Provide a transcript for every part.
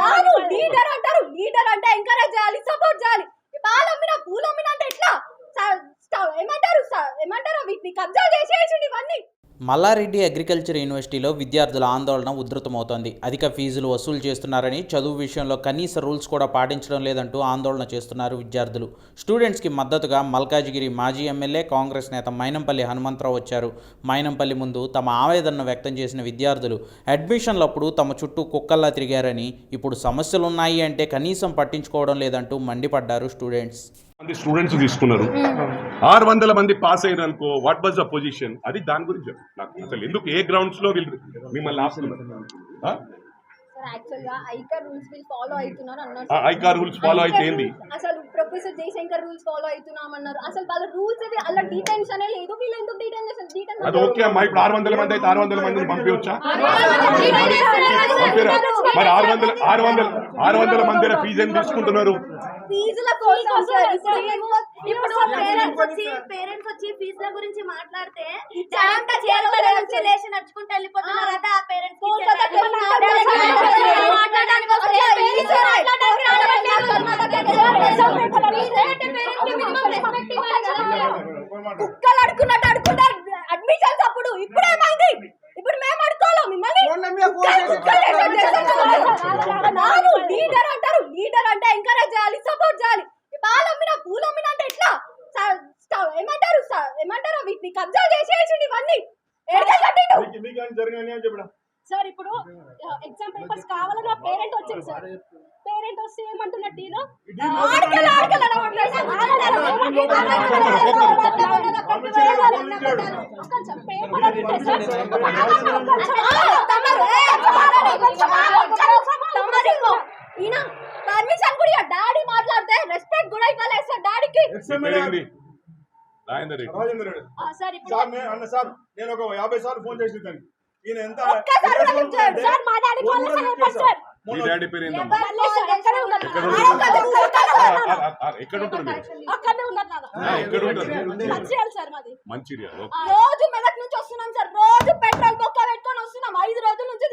నాకు లీడర్ అంటారు లీడర్ అంటే ఎంకరేజ్ చేయాలి సపోర్ట్ చేయాలి. పాలమ్మిన పూలమ్మిన అంటే ఎట్లా? ఏమంటారు ఏమంటారు వీటిని కబ్జా చేసేసి ఇవన్నీ. మల్లారెడ్డి అగ్రికల్చర్ యూనివర్సిటీలో విద్యార్థుల ఆందోళన ఉధృతమవుతోంది. అధిక ఫీజులు వసూలు చేస్తున్నారని చదువు విషయంలో కనీస రూల్స్ కూడా పాటించడం లేదంటూ ఆందోళన చేస్తున్నారు విద్యార్థులు. స్టూడెంట్స్కి మద్దతుగా మల్కాజిగిరి మాజీ ఎమ్మెల్యే కాంగ్రెస్ నేత మైనంపల్లి హనుమంతరావు వచ్చారు. మైనంపల్లి ముందు తమ ఆవేదనను వ్యక్తం చేసిన విద్యార్థులు అడ్మిషన్లప్పుడు తమ చుట్టూ కుక్కల్లా తిరిగారని ఇప్పుడు సమస్యలున్నాయి అంటే కనీసం పట్టించుకోవడం లేదంటూ మండిపడ్డారు స్టూడెంట్స్. మంది స్టూడెంట్స్ తీసుకున్నారు. ఆరు వందల మంది పాస్ అయ్యారు అనుకో వాట్ వాజ్ ద పొజిషన్ అది దాని గురించి నాకు అసలు ఎందుకు ఏ గ్రౌండ్స్లో వీళ్ళు మిమ్మల్ని ఆపుతున్నారు? ఆ? సార్ యాక్చువల్గా ఐకర్ రూల్స్ ఫాలో అయితే ఏంది? అసలు ప్రొఫెసర్ జయశంకర్ రూల్స్ ఫాలో అవుతున్నామన్నారు. అసలు వాళ్ళ రూల్స్ ఇది అలా డీటెయిన్స్ అనే లేదు. వీళ్ళు ఎందుకు డీటెయిన్ చేస్తారు? డీటెయిన్ అది ఓకే అమ్మా ఇప్పుడు ఆరు వందల మంది అయితే ఆరు వందల మందిని పంపిరా మరి ఆరు వందల ఆరు వందల ఆరు వందల మంది ఫీజు ఏం తీసుకుంటున్నారు? ఫీజుల కోసం ఇప్పుడు పేరెంట్స్ వచ్చి పేరెంట్స్ వచ్చి ఫీజుల గురించి మాట్లాడితే లేచి నడుచుకుంటూ వెళ్ళిపోతున్నారు అదే ఆ పేరెంట్స్. కుక్కలు అడుకున్నట్టు అడుకుంటారు అడ్మిషన్స్ అప్పుడు. ఇప్పుడు ఇప్పుడు మేము అడుకోవాలి మిమ్మల్ని? లీడర్ అంటారు. లీడర్ అంటే ఎంకరేజ్ చేయాలి సపోర్ట్ చేయాలి. పాలు అమ్మిన పూలు అమ్మిన అంటే ఎట్లా ఏమంటారు ఏమంటారు వీటిని కబ్జా చేసేసిండు ఇవన్నీ సార్ ఇప్పుడు ఎగ్జామ్ పేపర్స్ కావాలని నా పేరెంట్ వచ్చింది సార్ పేరెంట్ వస్తే ఏమంటున్నట్టు ఈయన? ఆడకెళ్ళి, ఆడకెళ్ళి అనవట్లేదు సార్. ఒక్క నిమిషం, పేపర్ అది ఉంటే సార్. ఆ, తమరు, ఏ, తమరు, ఈయన పర్మిషన్ కూడా డాడీ మాట్లాడితే రెస్పెక్ట్ కూడా ఇవ్వలేదు సార్ డాడీకి రాజేందర్ రెడ్డి. సార్ ఇప్పుడు సార్ నేను అన్న సార్ నేను ఒక యాభై సార్లు ఫోన్ చేసి ఈయన ఎంత. సార్ మా డాడీ కాల్ సార్. మీ డాడీ పేరు ఏందమ్మా? ఎక్కడే ఉన్నారు. ఎక్కడ ఆడ ఉంటారు? మీరు? మంచిర్యాల సార్ మాది. మంచిర్యాల. ఓకే. ఆ, రోజు మెదక్ నుంచి వస్తున్నాం సార్. రోజు పెట్రోల్ బొక్క పెట్టుకొని వస్తున్నాం. ఐదు రోజుల నుంచి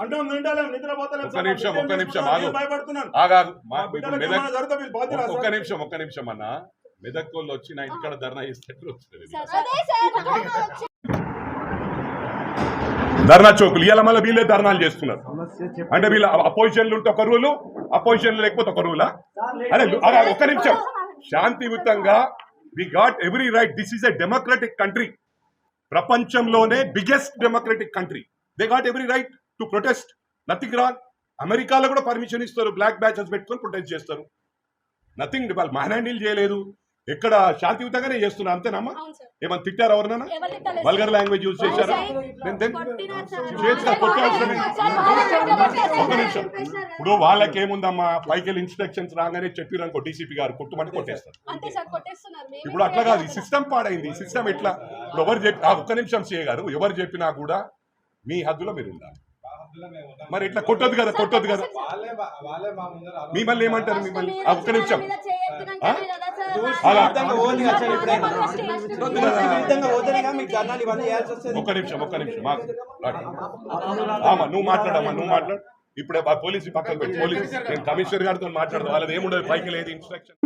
అంటాం తింటలేం నిద్రపోతలేం ఒక్క. నిమిషం, ఒక్క నిమిషం, ఆగు. భయపడుతున్నాను. ఆగాగు ఒక్క ఒక్క అన్న. మెదక్ వాళ్ళు వచ్చి నా ఇంటికాడ ధర్నా సార్ ధర్నా చౌకులు. ఇవాళ మళ్ళీ వీళ్ళే ధర్నాలు చేస్తున్నారు. అంటే వీళ్ళ అపోజిషన్లు ఉంటే ఒక రూలు అపోజిషన్ లేకపోతే ఒక రూలా? అదే అదే ఒక్క నిమిషం. శాంతియుతంగా we got every right this is a democratic country ప్రపంచంలోనే biggest democratic country they got every right to protest nothing wrong అమెరికాలో కూడా పర్మిషన్ ఇస్తారు. బ్లాక్ బ్యాచెస్ పెట్టుకొని ప్రొటెస్ట్ చేస్తారు. నథింగ్ వాళ్ళు మ్యాన్ చేయలేదు. ఎక్కడ శాంతియుతంగానే చేస్తున్నారు. అంతేనమ్మా? ఏమన్నా తిట్టారు ఎవరినైనా వల్గర్ లాంగ్వేజ్ యూజ్ చేశారా. చేతిగా. ఒక్క నిమిషం. ఇప్పుడు వాళ్ళకి ఏముందమ్మా? పైకి వెళ్ళి ఇన్స్ట్రక్షన్స్ రాగానే చెప్పిరనుకో డీసీపీ గారు కొట్టుమంటే కొట్టేస్తారు. ఇప్పుడు అట్లా కాదు. ఈ సిస్టమ్ పాడైంది. ఈ సిస్టమ్ ఎట్లా? ఇప్పుడు ఎవరు చెప్పి ఒక్క నిమిషం సీఏ గారు. ఎవరు చెప్పినా కూడా మీ హద్దులో మీరు ఉండాలి. మరి ఇట్లా కొట్టొద్దు కదా కొట్టొద్దు కదా? మిమ్మల్ని ఏమంటారు మిమ్మల్ని ఒక్క నిమిషం. అలా. ఒక్క నిమిషం ఒక్క నిమిషం. ఆమా నువ్వు మాట్లాడమ్మా నువ్వు మాట్లాడు. ఇప్పుడే పోలీసు పక్కన పెట్టి పోలీసు. నేను కమిషనర్ గారితో మాట్లాడదు వాళ్ళది ఏముండదు పైకి లేదు ఇన్స్ట్రక్షన్.